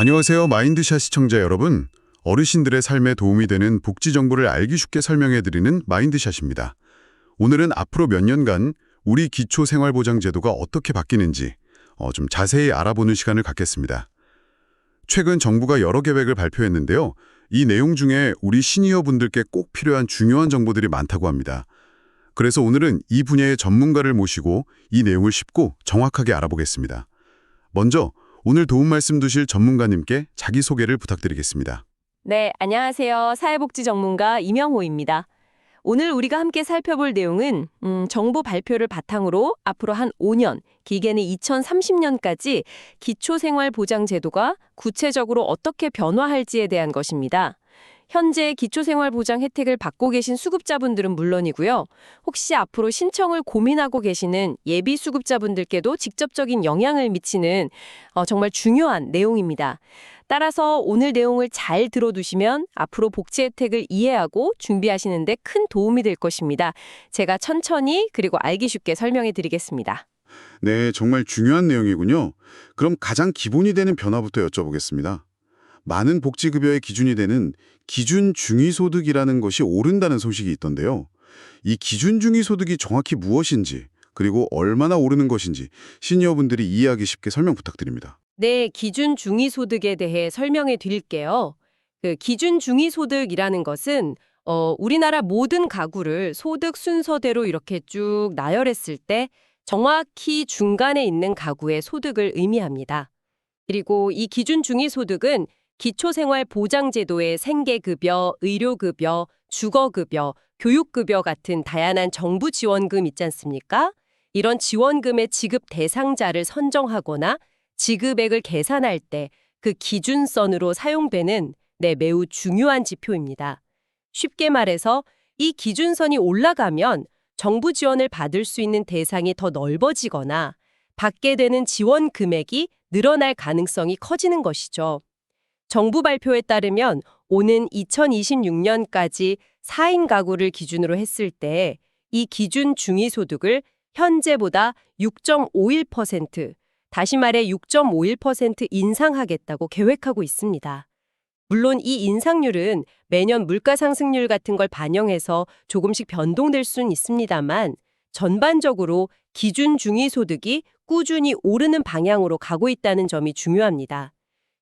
안녕하세요. 마인드샷 시청자 여러분. 어르신들의 삶에 도움이 되는 복지 정보를 알기 쉽게 설명해드리는 마인드샷입니다. 오늘은 앞으로 몇 년간 우리 기초생활보장제도가 어떻게 바뀌는지 어, 좀 자세히 알아보는 시간을 갖겠습니다. 최근 정부가 여러 계획을 발표했는데요. 이 내용 중에 우리 시니어 분들께 꼭 필요한 중요한 정보들이 많다고 합니다. 그래서 오늘은 이 분야의 전문가를 모시고 이 내용을 쉽고 정확하게 알아보겠습니다. 먼저 오늘 도움 말씀 주실 전문가님께 자기소개를 부탁드리겠습니다. 네, 안녕하세요. 사회복지 전문가 이명호입니다. 오늘 우리가 함께 살펴볼 내용은 음, 정부 발표를 바탕으로 앞으로 한 5년, 길게는 2030년까지 기초생활보장제도가 구체적으로 어떻게 변화할지에 대한 것입니다. 현재 기초생활보장 혜택을 받고 계신 수급자분들은 물론이고요. 혹시 앞으로 신청을 고민하고 계시는 예비 수급자분들께도 직접적인 영향을 미치는 어, 정말 중요한 내용입니다. 따라서 오늘 내용을 잘 들어두시면 앞으로 복지 혜택을 이해하고 준비하시는 데 큰 도움이 될 것입니다. 제가 천천히 그리고 알기 쉽게 설명해 드리겠습니다. 네, 정말 중요한 내용이군요. 그럼 가장 기본이 되는 변화부터 여쭤보겠습니다. 많은 복지급여의 기준이 되는 기준 중위소득이라는 것이 오른다는 소식이 있던데요. 이 기준 중위소득이 정확히 무엇인지 그리고 얼마나 오르는 것인지 시니어분들이 이해하기 쉽게 설명 부탁드립니다. 네, 기준 중위소득에 대해 설명해 드릴게요. 그 기준 중위소득이라는 것은 어, 우리나라 모든 가구를 소득 순서대로 이렇게 쭉 나열했을 때 정확히 중간에 있는 가구의 소득을 의미합니다. 그리고 이 기준 중위소득은 기초생활보장제도의 생계급여, 의료급여, 주거급여, 교육급여 같은 다양한 정부 지원금 있지 않습니까? 이런 지원금의 지급 대상자를 선정하거나 지급액을 계산할 때 그 기준선으로 사용되는 네, 매우 중요한 지표입니다. 쉽게 말해서 이 기준선이 올라가면 정부 지원을 받을 수 있는 대상이 더 넓어지거나 받게 되는 지원 금액이 늘어날 가능성이 커지는 것이죠. 정부 발표에 따르면 오는 2026년까지 4인 가구를 기준으로 했을 때 이 기준 중위소득을 현재보다 6.51%, 다시 말해 6.51% 인상하겠다고 계획하고 있습니다. 물론 이 인상률은 매년 물가 상승률 같은 걸 반영해서 조금씩 변동될 수는 있습니다만 전반적으로 기준 중위소득이 꾸준히 오르는 방향으로 가고 있다는 점이 중요합니다.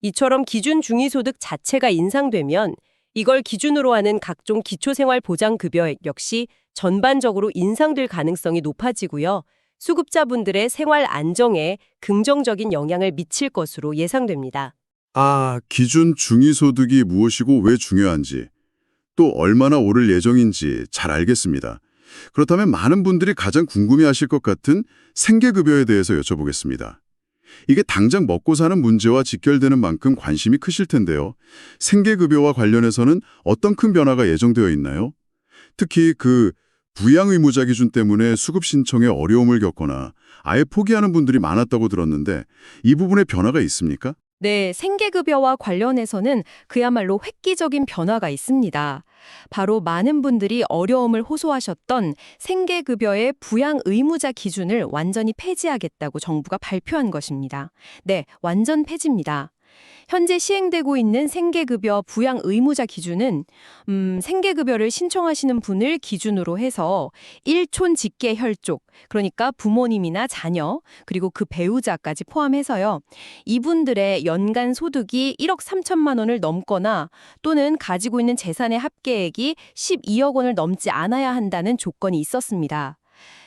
이처럼 기준 중위소득 자체가 인상되면 이걸 기준으로 하는 각종 기초생활보장급여액 역시 전반적으로 인상될 가능성이 높아지고요. 수급자분들의 생활 안정에 긍정적인 영향을 미칠 것으로 예상됩니다. 아, 기준 중위소득이 무엇이고 왜 중요한지, 또 얼마나 오를 예정인지 잘 알겠습니다. 그렇다면 많은 분들이 가장 궁금해하실 것 같은 생계급여에 대해서 여쭤보겠습니다. 이게 당장 먹고 사는 문제와 직결되는 만큼 관심이 크실 텐데요. 생계급여와 관련해서는 어떤 큰 변화가 예정되어 있나요? 특히 그 부양의무자 기준 때문에 수급 신청에 어려움을 겪거나 아예 포기하는 분들이 많았다고 들었는데 이 부분에 변화가 있습니까? 네, 생계급여와 관련해서는 그야말로 획기적인 변화가 있습니다. 바로 많은 분들이 어려움을 호소하셨던 생계급여의 부양 의무자 기준을 완전히 폐지하겠다고 정부가 발표한 것입니다. 네, 완전 폐지입니다. 현재 시행되고 있는 생계급여 부양 의무자 기준은 음, 생계급여를 신청하시는 분을 기준으로 해서 일촌 직계 혈족, 그러니까 부모님이나 자녀, 그리고 그 배우자까지 포함해서요. 이분들의 연간 소득이 1억 3천만 원을 넘거나 또는 가지고 있는 재산의 합계액이 12억 원을 넘지 않아야 한다는 조건이 있었습니다.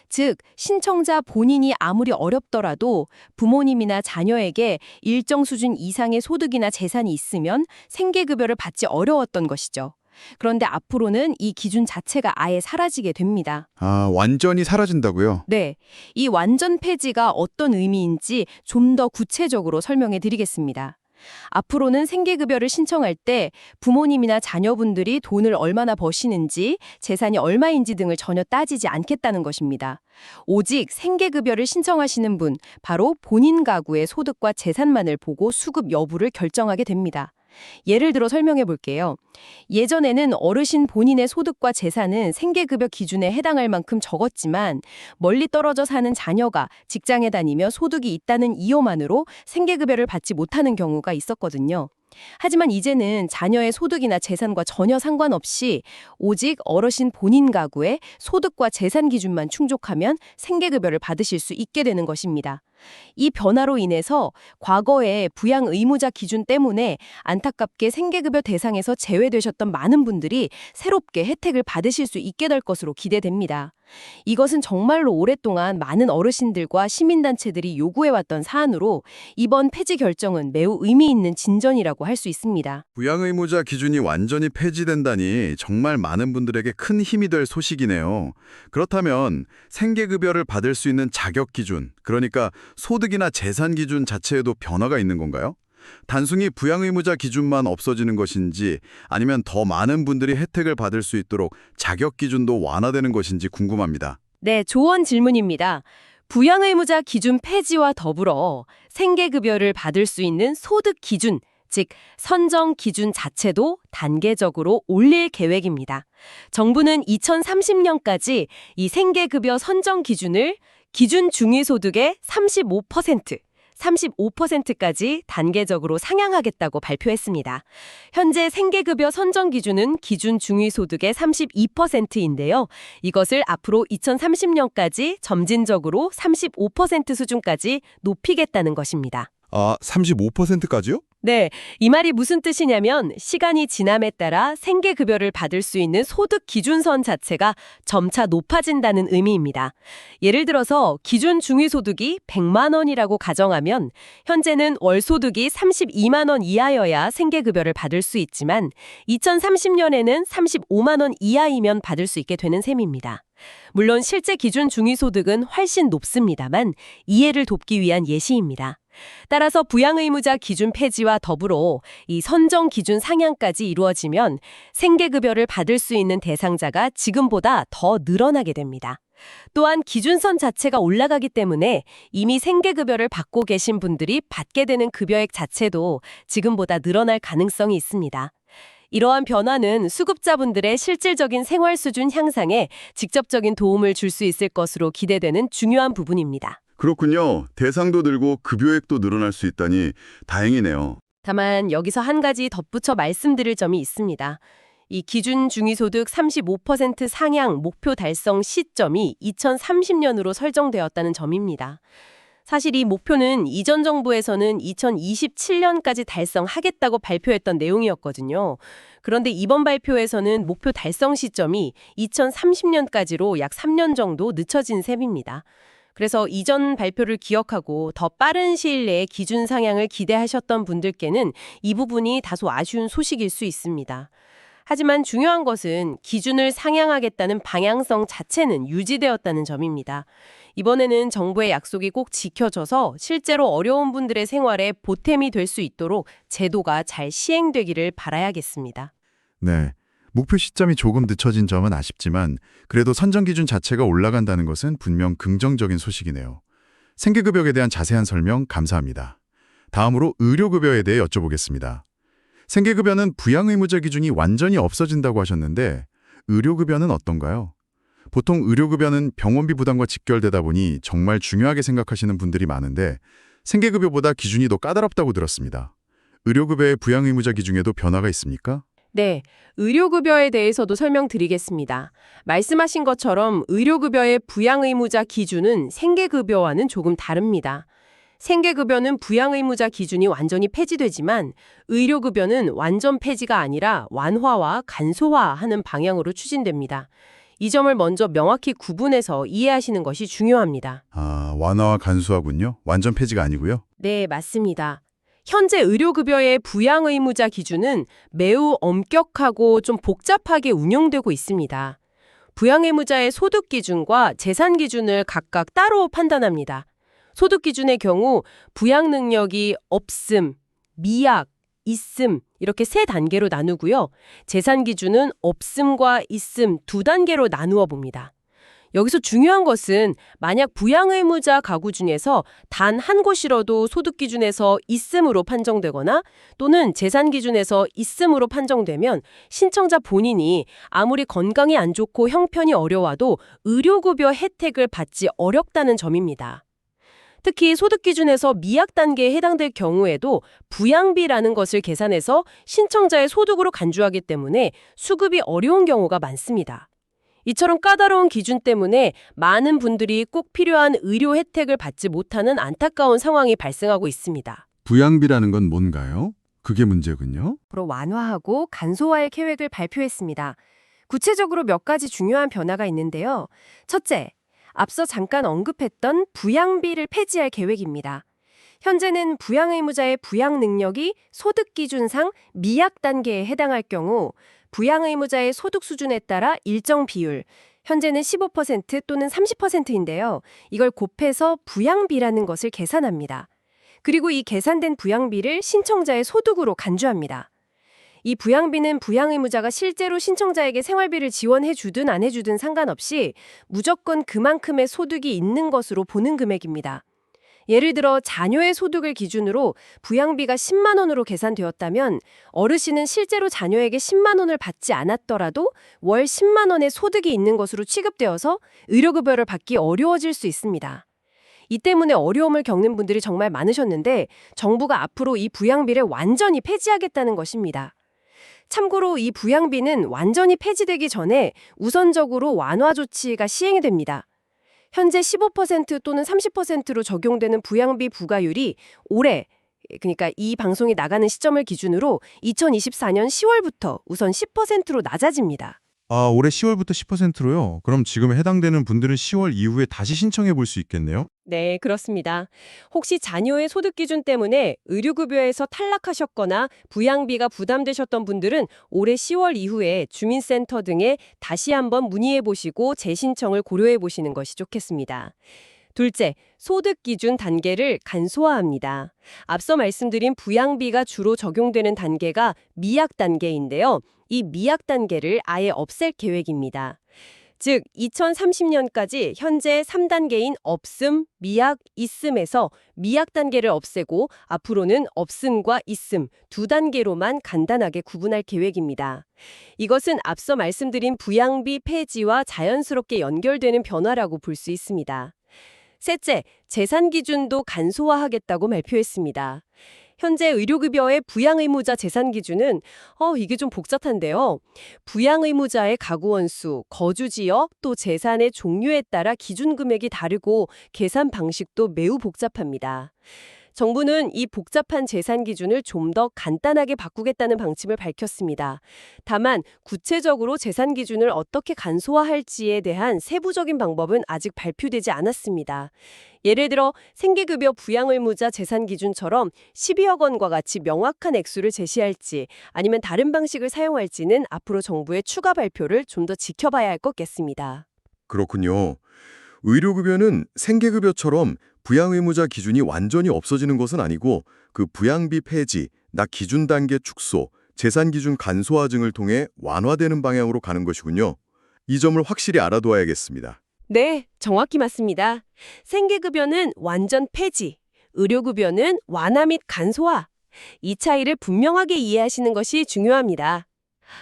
즉, 신청자 본인이 아무리 어렵더라도 부모님이나 자녀에게 일정 수준 이상의 소득이나 재산이 있으면 생계급여를 받지 어려웠던 것이죠. 그런데 앞으로는 이 기준 자체가 아예 사라지게 됩니다. 아, 완전히 사라진다고요? 네. 이 완전 폐지가 어떤 의미인지 좀 더 구체적으로 설명해 드리겠습니다. 앞으로는 생계급여를 신청할 때 부모님이나 자녀분들이 돈을 얼마나 버시는지, 재산이 얼마인지 등을 전혀 따지지 않겠다는 것입니다. 오직 생계급여를 신청하시는 분, 바로 본인 가구의 소득과 재산만을 보고 수급 여부를 결정하게 됩니다. 예를 들어 설명해 볼게요. 예전에는 어르신 본인의 소득과 재산은 생계급여 기준에 해당할 만큼 적었지만 멀리 떨어져 사는 자녀가 직장에 다니며 소득이 있다는 이유만으로 생계급여를 받지 못하는 경우가 있었거든요. 하지만 이제는 자녀의 소득이나 재산과 전혀 상관없이 오직 어르신 본인 가구의 소득과 재산 기준만 충족하면 생계급여를 받으실 수 있게 되는 것입니다. 이 변화로 인해서 과거의 부양 의무자 기준 때문에 안타깝게 생계급여 대상에서 제외되셨던 많은 분들이 새롭게 혜택을 받으실 수 있게 될 것으로 기대됩니다. 이것은 정말로 오랫동안 많은 어르신들과 시민단체들이 요구해왔던 사안으로 이번 폐지 결정은 매우 의미 있는 진전이라고 할 수 있습니다. 부양의무자 기준이 완전히 폐지된다니 정말 많은 분들에게 큰 힘이 될 소식이네요. 그렇다면 생계급여를 받을 수 있는 자격 기준, 그러니까 소득이나 재산 기준 자체에도 변화가 있는 건가요? 단순히 부양의무자 기준만 없어지는 것인지 아니면 더 많은 분들이 혜택을 받을 수 있도록 자격 기준도 완화되는 것인지 궁금합니다. 네, 좋은 질문입니다. 부양의무자 기준 폐지와 더불어 생계급여를 받을 수 있는 소득 기준, 즉 선정 기준 자체도 단계적으로 올릴 계획입니다. 정부는 2030년까지 이 생계급여 선정 기준을 기준 중위소득의 35%, 35%까지 단계적으로 상향하겠다고 발표했습니다. 현재 생계급여 선정 기준은 기준 중위소득의 32%인데요. 이것을 앞으로 2030년까지 점진적으로 35% 수준까지 높이겠다는 것입니다. 아, 35%까지요? 네, 이 말이 무슨 뜻이냐면 시간이 지남에 따라 생계급여를 받을 수 있는 소득 기준선 자체가 점차 높아진다는 의미입니다. 예를 들어서 기준 중위소득이 100만 원이라고 가정하면 현재는 월소득이 32만 원 이하여야 생계급여를 받을 수 있지만 2030년에는 35만 원 이하이면 받을 수 있게 되는 셈입니다. 물론 실제 기준 중위소득은 훨씬 높습니다만 이해를 돕기 위한 예시입니다. 따라서 부양의무자 기준 폐지와 더불어 이 선정 기준 상향까지 이루어지면 생계급여를 받을 수 있는 대상자가 지금보다 더 늘어나게 됩니다. 또한 기준선 자체가 올라가기 때문에 이미 생계급여를 받고 계신 분들이 받게 되는 급여액 자체도 지금보다 늘어날 가능성이 있습니다. 이러한 변화는 수급자분들의 실질적인 생활 수준 향상에 직접적인 도움을 줄 수 있을 것으로 기대되는 중요한 부분입니다. 그렇군요. 대상도 늘고 급여액도 늘어날 수 있다니 다행이네요. 다만 여기서 한 가지 덧붙여 말씀드릴 점이 있습니다. 이 기준 중위소득 35% 상향 목표 달성 시점이 2030년으로 설정되었다는 점입니다. 사실 이 목표는 이전 정부에서는 2027년까지 달성하겠다고 발표했던 내용이었거든요. 그런데 이번 발표에서는 목표 달성 시점이 2030년까지로 약 3년 정도 늦춰진 셈입니다. 그래서 이전 발표를 기억하고 더 빠른 시일 내에 기준 상향을 기대하셨던 분들께는 이 부분이 다소 아쉬운 소식일 수 있습니다. 하지만 중요한 것은 기준을 상향하겠다는 방향성 자체는 유지되었다는 점입니다. 이번에는 정부의 약속이 꼭 지켜져서 실제로 어려운 분들의 생활에 보탬이 될 수 있도록 제도가 잘 시행되기를 바라야겠습니다. 네. 목표 시점이 조금 늦춰진 점은 아쉽지만 그래도 선정 기준 자체가 올라간다는 것은 분명 긍정적인 소식이네요. 생계급여에 대한 자세한 설명 감사합니다. 다음으로 의료급여에 대해 여쭤보겠습니다. 생계급여는 부양의무자 기준이 완전히 없어진다고 하셨는데 의료급여는 어떤가요? 보통 의료급여는 병원비 부담과 직결되다 보니 정말 중요하게 생각하시는 분들이 많은데 생계급여보다 기준이 더 까다롭다고 들었습니다. 의료급여의 부양의무자 기준에도 변화가 있습니까? 네, 의료급여에 대해서도 설명드리겠습니다. 말씀하신 것처럼 의료급여의 부양의무자 기준은 생계급여와는 조금 다릅니다. 생계급여는 부양의무자 기준이 완전히 폐지되지만 의료급여는 완전 폐지가 아니라 완화와 간소화하는 방향으로 추진됩니다. 이 점을 먼저 명확히 구분해서 이해하시는 것이 중요합니다. 아, 완화와 간소하군요. 완전 폐지가 아니고요. 네, 맞습니다. 현재 의료급여의 부양 의무자 기준은 매우 엄격하고 좀 복잡하게 운영되고 있습니다. 부양 의무자의 소득 기준과 재산 기준을 각각 따로 판단합니다. 소득 기준의 경우 부양 능력이 없음, 미약, 있음 이렇게 세 단계로 나누고요. 재산 기준은 없음과 있음 두 단계로 나누어 봅니다. 여기서 중요한 것은 만약 부양 의무자 가구 중에서 단 한 곳이라도 소득 기준에서 있음으로 판정되거나 또는 재산 기준에서 있음으로 판정되면 신청자 본인이 아무리 건강이 안 좋고 형편이 어려워도 의료급여 혜택을 받지 어렵다는 점입니다. 특히 소득 기준에서 미약 단계에 해당될 경우에도 부양비라는 것을 계산해서 신청자의 소득으로 간주하기 때문에 수급이 어려운 경우가 많습니다. 이처럼 까다로운 기준 때문에 많은 분들이 꼭 필요한 의료 혜택을 받지 못하는 안타까운 상황이 발생하고 있습니다. 부양비라는 건 뭔가요? 그게 문제군요. 앞으로 완화하고 간소화의 계획을 발표했습니다. 구체적으로 몇 가지 중요한 변화가 있는데요. 첫째, 앞서 잠깐 언급했던 부양비를 폐지할 계획입니다. 현재는 부양 의무자의 부양 능력이 소득 기준상 미약 단계에 해당할 경우 부양의무자의 소득 수준에 따라 일정 비율, 현재는 15% 또는 30%인데요. 이걸 곱해서 부양비라는 것을 계산합니다. 그리고 이 계산된 부양비를 신청자의 소득으로 간주합니다. 이 부양비는 부양의무자가 실제로 신청자에게 생활비를 지원해 주든 안 해주든 상관없이 무조건 그만큼의 소득이 있는 것으로 보는 금액입니다. 예를 들어 자녀의 소득을 기준으로 부양비가 10만 원으로 계산되었다면 어르신은 실제로 자녀에게 10만 원을 받지 않았더라도 월 10만 원의 소득이 있는 것으로 취급되어서 의료급여를 받기 어려워질 수 있습니다. 이 때문에 어려움을 겪는 분들이 정말 많으셨는데 정부가 앞으로 이 부양비를 완전히 폐지하겠다는 것입니다. 참고로 이 부양비는 완전히 폐지되기 전에 우선적으로 완화 조치가 시행이 됩니다. 현재 15% 또는 30%로 적용되는 부양비 부과율이 올해 그러니까 이 방송이 나가는 시점을 기준으로 2024년 10월부터 우선 10%로 낮아집니다. 아, 올해 10월부터 10%로요? 그럼 지금 해당되는 분들은 10월 이후에 다시 신청해 볼 수 있겠네요? 네, 그렇습니다. 혹시 자녀의 소득 기준 때문에 의료급여에서 탈락하셨거나 부양비가 부담되셨던 분들은 올해 10월 이후에 주민센터 등에 다시 한번 문의해 보시고 재신청을 고려해 보시는 것이 좋겠습니다. 둘째, 소득 기준 단계를 간소화합니다. 앞서 말씀드린 부양비가 주로 적용되는 단계가 미약 단계인데요. 이 미약 단계를 아예 없앨 계획입니다. 즉 2030년까지 현재 3단계인 없음, 미약, 있음에서 미약 단계를 없애고 앞으로는 없음과 있음 두 단계로만 간단하게 구분할 계획입니다. 이것은 앞서 말씀드린 부양비 폐지와 자연스럽게 연결되는 변화라고 볼 수 있습니다. 셋째, 재산 기준도 간소화하겠다고 발표했습니다. 현재 의료급여의 부양의무자 재산 기준은 어 이게 좀 복잡한데요. 부양의무자의 가구 원수, 거주 지역, 또 재산의 종류에 따라 기준 금액이 다르고 계산 방식도 매우 복잡합니다. 정부는 이 복잡한 재산 기준을 좀 더 간단하게 바꾸겠다는 방침을 밝혔습니다. 다만 구체적으로 재산 기준을 어떻게 간소화할지에 대한 세부적인 방법은 아직 발표되지 않았습니다. 예를 들어 생계급여 부양의무자 재산 기준처럼 12억 원과 같이 명확한 액수를 제시할지 아니면 다른 방식을 사용할지는 앞으로 정부의 추가 발표를 좀 더 지켜봐야 할 것 같습니다. 그렇군요. 의료급여는 생계급여처럼 부양의무자 기준이 완전히 없어지는 것은 아니고 그 부양비 폐지, 낙 기준 단계 축소, 재산 기준 간소화 등을 통해 완화되는 방향으로 가는 것이군요. 이 점을 확실히 알아둬야겠습니다. 네, 정확히 맞습니다. 생계급여는 완전 폐지, 의료급여는 완화 및 간소화. 이 차이를 분명하게 이해하시는 것이 중요합니다.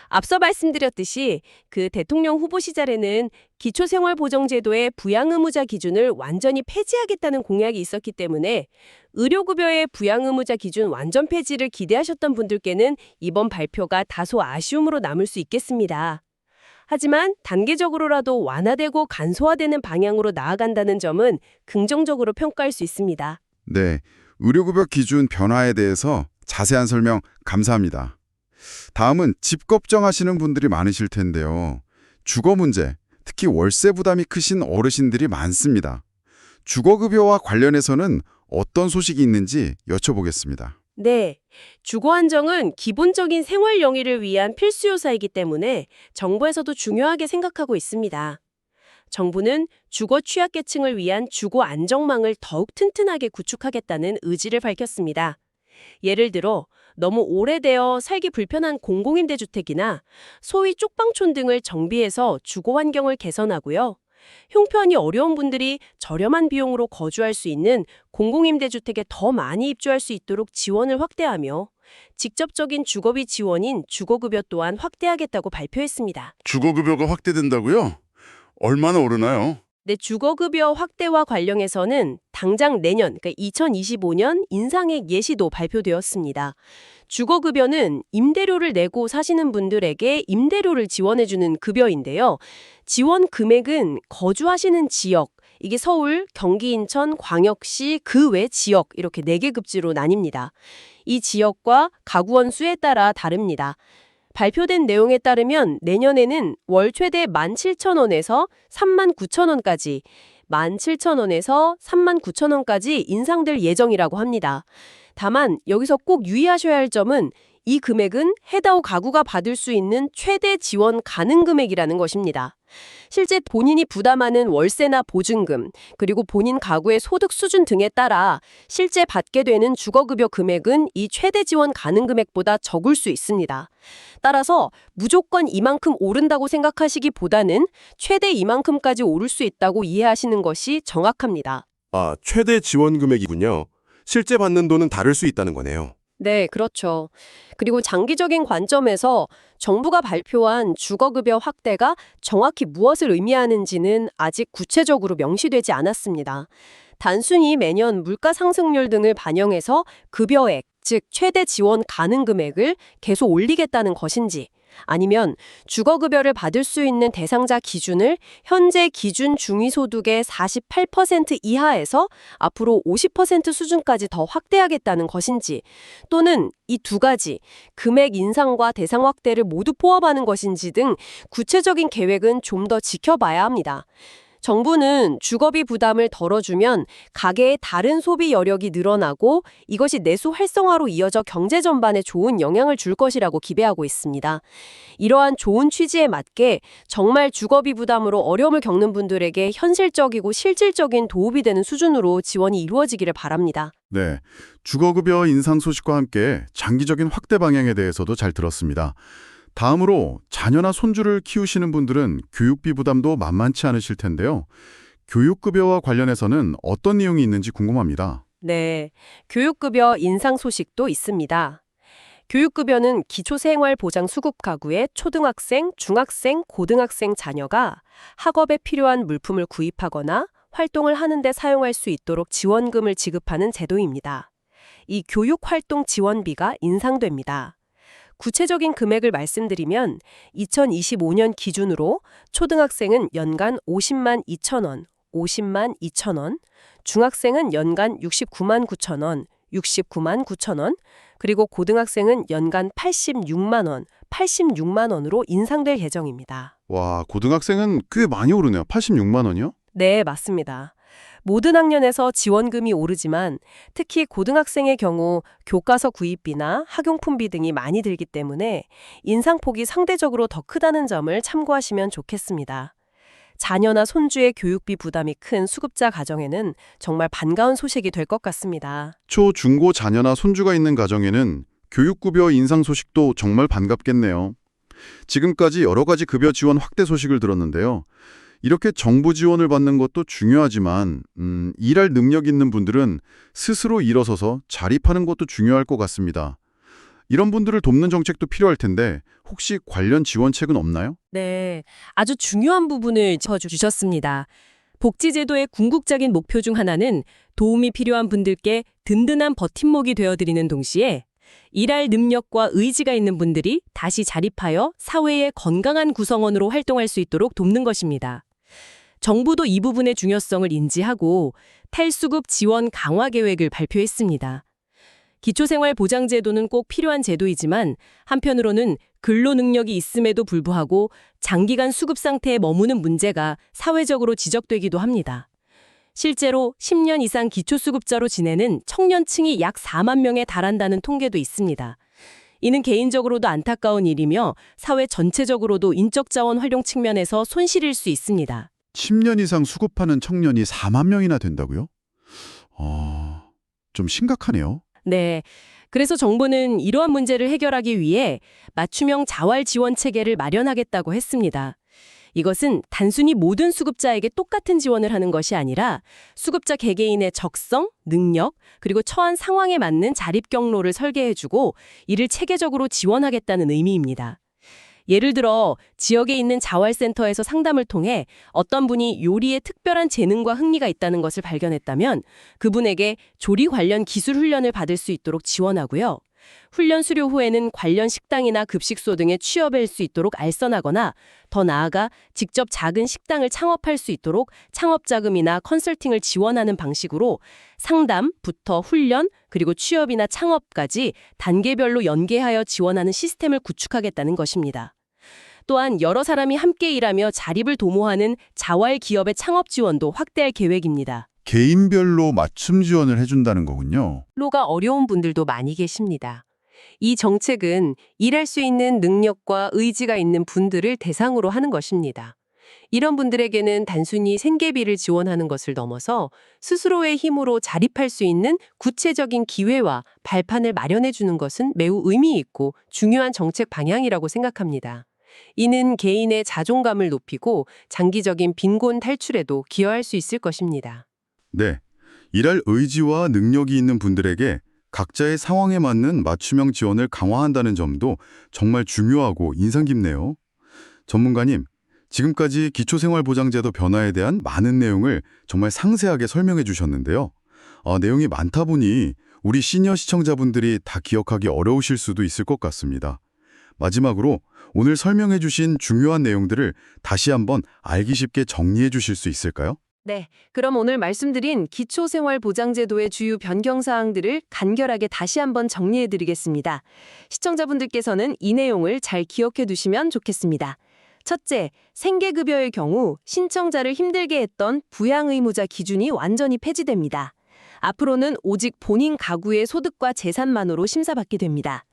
앞서 말씀드렸듯이 그 대통령 후보 시절에는 기초생활보장제도의 부양의무자 기준을 완전히 폐지하겠다는 공약이 있었기 때문에 의료급여의 부양의무자 기준 완전 폐지를 기대하셨던 분들께는 이번 발표가 다소 아쉬움으로 남을 수 있겠습니다. 하지만 단계적으로라도 완화되고 간소화되는 방향으로 나아간다는 점은 긍정적으로 평가할 수 있습니다. 네, 의료급여 기준 변화에 대해서 자세한 설명 감사합니다. 다음은 집 걱정하시는 분들이 많으실 텐데요. 주거 문제, 특히 월세 부담이 크신 어르신들이 많습니다. 주거급여와 관련해서는 어떤 소식이 있는지 여쭤보겠습니다. 네. 주거 안정은 기본적인 생활 영위를 위한 필수 요소이기 때문에 정부에서도 중요하게 생각하고 있습니다. 정부는 주거 취약계층을 위한 주거 안정망을 더욱 튼튼하게 구축하겠다는 의지를 밝혔습니다. 예를 들어 너무 오래되어 살기 불편한 공공임대 주택이나 소위 쪽방촌 등을 정비해서 주거 환경을 개선하고요. 형편이 어려운 분들이 저렴한 비용으로 거주할 수 있는 공공임대주택에 더 많이 입주할 수 있도록 지원을 확대하며 직접적인 주거비 지원인 주거급여 또한 확대하겠다고 발표했습니다. 주거급여가 확대된다고요? 얼마나 오르나요? 네, 주거급여 확대와 관련해서는 당장 내년, 그러니까 2025년 인상액 예시도 발표되었습니다. 주거급여는 임대료를 내고 사시는 분들에게 임대료를 지원해주는 급여인데요. 지원 금액은 거주하시는 지역, 이게 서울, 경기, 인천, 광역시 그 외 지역 이렇게 네개 급지로 나뉩니다. 이 지역과 가구원 수에 따라 다릅니다. 발표된 내용에 따르면 내년에는 월 최대 17,000원에서 39,000원까지, 17,000원에서 39,000원까지 인상될 예정이라고 합니다. 다만 여기서 꼭 유의하셔야 할 점은 이 금액은 해당 가구가 받을 수 있는 최대 지원 가능 금액이라는 것입니다. 실제 본인이 부담하는 월세나 보증금, 그리고 본인 가구의 소득 수준 등에 따라 실제 받게 되는 주거급여 금액은 이 최대 지원 가능 금액보다 적을 수 있습니다. 따라서 무조건 이만큼 오른다고 생각하시기보다는 최대 이만큼까지 오를 수 있다고 이해하시는 것이 정확합니다. 아, 최대 지원 금액이군요. 실제 받는 돈은 다를 수 있다는 거네요. 네, 그렇죠. 그리고 장기적인 관점에서 정부가 발표한 주거급여 확대가 정확히 무엇을 의미하는지는 아직 구체적으로 명시되지 않았습니다. 단순히 매년 물가 상승률 등을 반영해서 급여액, 즉 최대 지원 가능 금액을 계속 올리겠다는 것인지 아니면 주거급여를 받을 수 있는 대상자 기준을 현재 기준 중위소득의 48% 이하에서 앞으로 50% 수준까지 더 확대하겠다는 것인지 또는 이 두 가지 금액 인상과 대상 확대를 모두 포함하는 것인지 등 구체적인 계획은 좀 더 지켜봐야 합니다. 정부는 주거비 부담을 덜어주면 가계의 다른 소비 여력이 늘어나고 이것이 내수 활성화로 이어져 경제 전반에 좋은 영향을 줄 것이라고 기대하고 있습니다. 이러한 좋은 취지에 맞게 정말 주거비 부담으로 어려움을 겪는 분들에게 현실적이고 실질적인 도움이 되는 수준으로 지원이 이루어지기를 바랍니다. 네, 주거급여 인상 소식과 함께 장기적인 확대 방향에 대해서도 잘 들었습니다. 다음으로 자녀나 손주를 키우시는 분들은 교육비 부담도 만만치 않으실 텐데요. 교육급여와 관련해서는 어떤 내용이 있는지 궁금합니다. 네, 교육급여 인상 소식도 있습니다. 교육급여는 기초생활보장수급 가구의 초등학생, 중학생, 고등학생 자녀가 학업에 필요한 물품을 구입하거나 활동을 하는 데 사용할 수 있도록 지원금을 지급하는 제도입니다. 이 교육활동 지원비가 인상됩니다. 구체적인 금액을 말씀드리면 2025년 기준으로 초등학생은 연간 50만 2천 원, 50만 2천 원, 중학생은 연간 69만 9천 원, 69만 9천 원, 그리고 고등학생은 연간 86만 원, 86만 원으로 인상될 예정입니다. 와, 고등학생은 꽤 많이 오르네요. 86만 원이요? 네, 맞습니다. 모든 학년에서 지원금이 오르지만 특히 고등학생의 경우 교과서 구입비나 학용품비 등이 많이 들기 때문에 인상폭이 상대적으로 더 크다는 점을 참고하시면 좋겠습니다. 자녀나 손주의 교육비 부담이 큰 수급자 가정에는 정말 반가운 소식이 될 것 같습니다. 초, 중고 자녀나 손주가 있는 가정에는 교육급여 인상 소식도 정말 반갑겠네요. 지금까지 여러 가지 급여 지원 확대 소식을 들었는데요. 이렇게 정부 지원을 받는 것도 중요하지만 음, 일할 능력 있는 분들은 스스로 일어서서 자립하는 것도 중요할 것 같습니다. 이런 분들을 돕는 정책도 필요할 텐데 혹시 관련 지원책은 없나요? 네, 아주 중요한 부분을 짚어주셨습니다. 복지제도의 궁극적인 목표 중 하나는 도움이 필요한 분들께 든든한 버팀목이 되어드리는 동시에 일할 능력과 의지가 있는 분들이 다시 자립하여 사회의 건강한 구성원으로 활동할 수 있도록 돕는 것입니다. 정부도 이 부분의 중요성을 인지하고 탈수급 지원 강화 계획을 발표했습니다. 기초생활보장제도는 꼭 필요한 제도이지만 한편으로는 근로 능력이 있음에도 불구하고 장기간 수급 상태에 머무는 문제가 사회적으로 지적되기도 합니다. 실제로 10년 이상 기초수급자로 지내는 청년층이 약 4만 명에 달한다는 통계도 있습니다. 이는 개인적으로도 안타까운 일이며 사회 전체적으로도 인적 자원 활용 측면에서 손실일 수 있습니다. 10년 이상 수급하는 청년이 4만 명이나 된다고요? 어, 좀 심각하네요. 네. 그래서 정부는 이러한 문제를 해결하기 위해 맞춤형 자활 지원 체계를 마련하겠다고 했습니다. 이것은 단순히 모든 수급자에게 똑같은 지원을 하는 것이 아니라 수급자 개개인의 적성, 능력, 그리고 처한 상황에 맞는 자립 경로를 설계해주고 이를 체계적으로 지원하겠다는 의미입니다. 예를 들어 지역에 있는 자활센터에서 상담을 통해 어떤 분이 요리에 특별한 재능과 흥미가 있다는 것을 발견했다면 그분에게 조리 관련 기술 훈련을 받을 수 있도록 지원하고요. 훈련 수료 후에는 관련 식당이나 급식소 등에 취업할 수 있도록 알선하거나 더 나아가 직접 작은 식당을 창업할 수 있도록 창업 자금이나 컨설팅을 지원하는 방식으로 상담부터 훈련 그리고 취업이나 창업까지 단계별로 연계하여 지원하는 시스템을 구축하겠다는 것입니다. 또한 여러 사람이 함께 일하며 자립을 도모하는 자활 기업의 창업 지원도 확대할 계획입니다. 개인별로 맞춤 지원을 해준다는 거군요. 로가 어려운 분들도 많이 계십니다. 이 정책은 일할 수 있는 능력과 의지가 있는 분들을 대상으로 하는 것입니다. 이런 분들에게는 단순히 생계비를 지원하는 것을 넘어서 스스로의 힘으로 자립할 수 있는 구체적인 기회와 발판을 마련해 주는 것은 매우 의미 있고 중요한 정책 방향이라고 생각합니다. 이는 개인의 자존감을 높이고 장기적인 빈곤 탈출에도 기여할 수 있을 것입니다. 네. 일할 의지와 능력이 있는 분들에게 각자의 상황에 맞는 맞춤형 지원을 강화한다는 점도 정말 중요하고 인상 깊네요. 전문가님, 지금까지 기초생활보장제도 변화에 대한 많은 내용을 정말 상세하게 설명해 주셨는데요. 아, 내용이 많다 보니 우리 시니어 시청자분들이 다 기억하기 어려우실 수도 있을 것 같습니다. 마지막으로 오늘 설명해 주신 중요한 내용들을 다시 한번 알기 쉽게 정리해 주실 수 있을까요? 네, 그럼 오늘 말씀드린 기초생활보장제도의 주요 변경사항들을 간결하게 다시 한번 정리해드리겠습니다. 시청자분들께서는 이 내용을 잘 기억해 두시면 좋겠습니다. 첫째, 생계급여의 경우 신청자를 힘들게 했던 부양의무자 기준이 완전히 폐지됩니다. 앞으로는 오직 본인 가구의 소득과 재산만으로 심사받게 됩니다.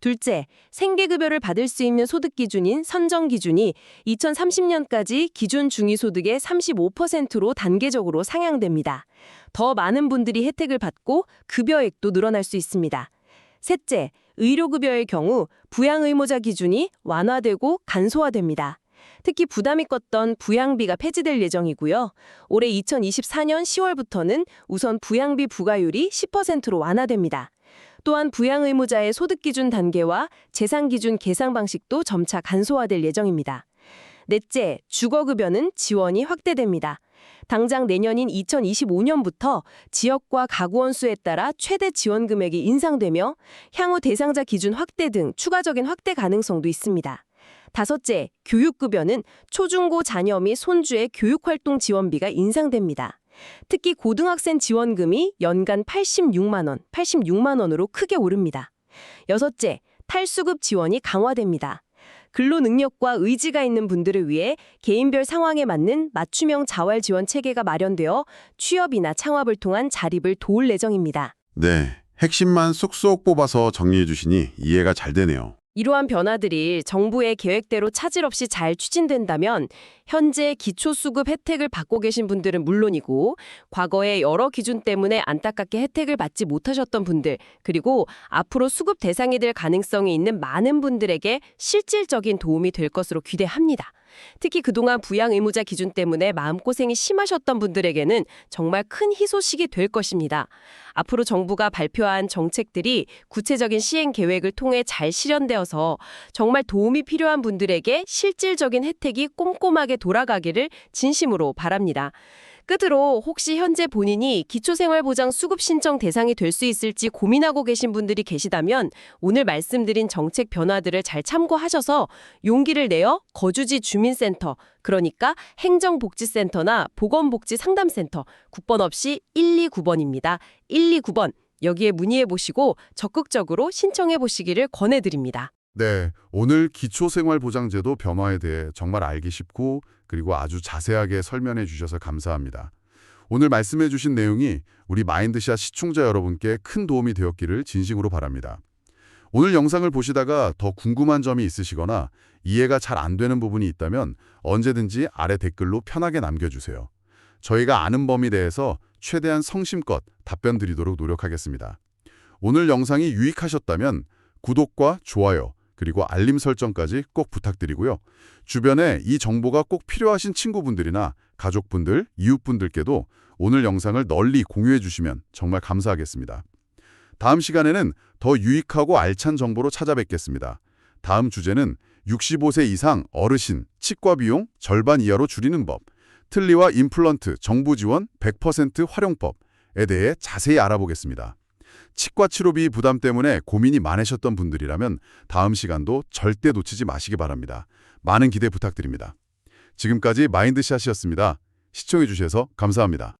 둘째, 생계급여를 받을 수 있는 소득 기준인 선정 기준이 2030년까지 기준 중위소득의 35%로 단계적으로 상향됩니다. 더 많은 분들이 혜택을 받고 급여액도 늘어날 수 있습니다. 셋째, 의료급여의 경우 부양의무자 기준이 완화되고 간소화됩니다. 특히 부담이 컸던 부양비가 폐지될 예정이고요. 올해 2024년 10월부터는 우선 부양비 부과율이 10%로 완화됩니다. 또한 부양 의무자의 소득 기준 단계와 재산 기준 계산 방식도 점차 간소화될 예정입니다. 넷째, 주거급여는 지원이 확대됩니다. 당장 내년인 2025년부터 지역과 가구원 수에 따라 최대 지원 금액이 인상되며 향후 대상자 기준 확대 등 추가적인 확대 가능성도 있습니다. 다섯째, 교육급여는 초중고 자녀 및 손주의 교육활동 지원비가 인상됩니다. 특히 고등학생 지원금이 연간 86만 원, 86만 원으로 크게 오릅니다. 여섯째, 탈수급 지원이 강화됩니다. 근로 능력과 의지가 있는 분들을 위해 개인별 상황에 맞는 맞춤형 자활 지원 체계가 마련되어 취업이나 창업을 통한 자립을 도울 예정입니다. 네. 핵심만 쏙쏙 뽑아서 정리해 주시니 이해가 잘 되네요. 이러한 변화들이 정부의 계획대로 차질 없이 잘 추진된다면 현재 기초수급 혜택을 받고 계신 분들은 물론이고 과거의 여러 기준 때문에 안타깝게 혜택을 받지 못하셨던 분들 그리고 앞으로 수급 대상이 될 가능성이 있는 많은 분들에게 실질적인 도움이 될 것으로 기대합니다. 특히 그동안 부양 의무자 기준 때문에 마음고생이 심하셨던 분들에게는 정말 큰 희소식이 될 것입니다. 앞으로 정부가 발표한 정책들이 구체적인 시행 계획을 통해 잘 실현되어서 정말 도움이 필요한 분들에게 실질적인 혜택이 꼼꼼하게 돌아가기를 진심으로 바랍니다. 끝으로 혹시 현재 본인이 기초생활보장 수급 신청 대상이 될 수 있을지 고민하고 계신 분들이 계시다면 오늘 말씀드린 정책 변화들을 잘 참고하셔서 용기를 내어 거주지 주민센터, 그러니까 행정복지센터나 보건복지상담센터, 국번 없이 129번입니다. 129번 여기에 문의해 보시고 적극적으로 신청해 보시기를 권해드립니다. 네, 오늘 기초생활보장제도 변화에 대해 정말 알기 쉽고 그리고 아주 자세하게 설명해 주셔서 감사합니다. 오늘 말씀해 주신 내용이 우리 마인드샷 시청자 여러분께 큰 도움이 되었기를 진심으로 바랍니다. 오늘 영상을 보시다가 더 궁금한 점이 있으시거나 이해가 잘 안 되는 부분이 있다면 언제든지 아래 댓글로 편하게 남겨주세요. 저희가 아는 범위 내에서 최대한 성심껏 답변 드리도록 노력하겠습니다. 오늘 영상이 유익하셨다면 구독과 좋아요, 그리고 알림 설정까지 꼭 부탁드리고요. 주변에 이 정보가 꼭 필요하신 친구분들이나 가족분들, 이웃분들께도 오늘 영상을 널리 공유해 주시면 정말 감사하겠습니다. 다음 시간에는 더 유익하고 알찬 정보로 찾아뵙겠습니다. 다음 주제는 65세 이상 어르신 치과 비용 절반 이하로 줄이는 법, 틀니와 임플란트 정부 지원 100% 활용법에 대해 자세히 알아보겠습니다. 치과 치료비 부담 때문에 고민이 많으셨던 분들이라면 다음 시간도 절대 놓치지 마시기 바랍니다. 많은 기대 부탁드립니다. 지금까지 마인드샷이었습니다. 시청해 주셔서 감사합니다.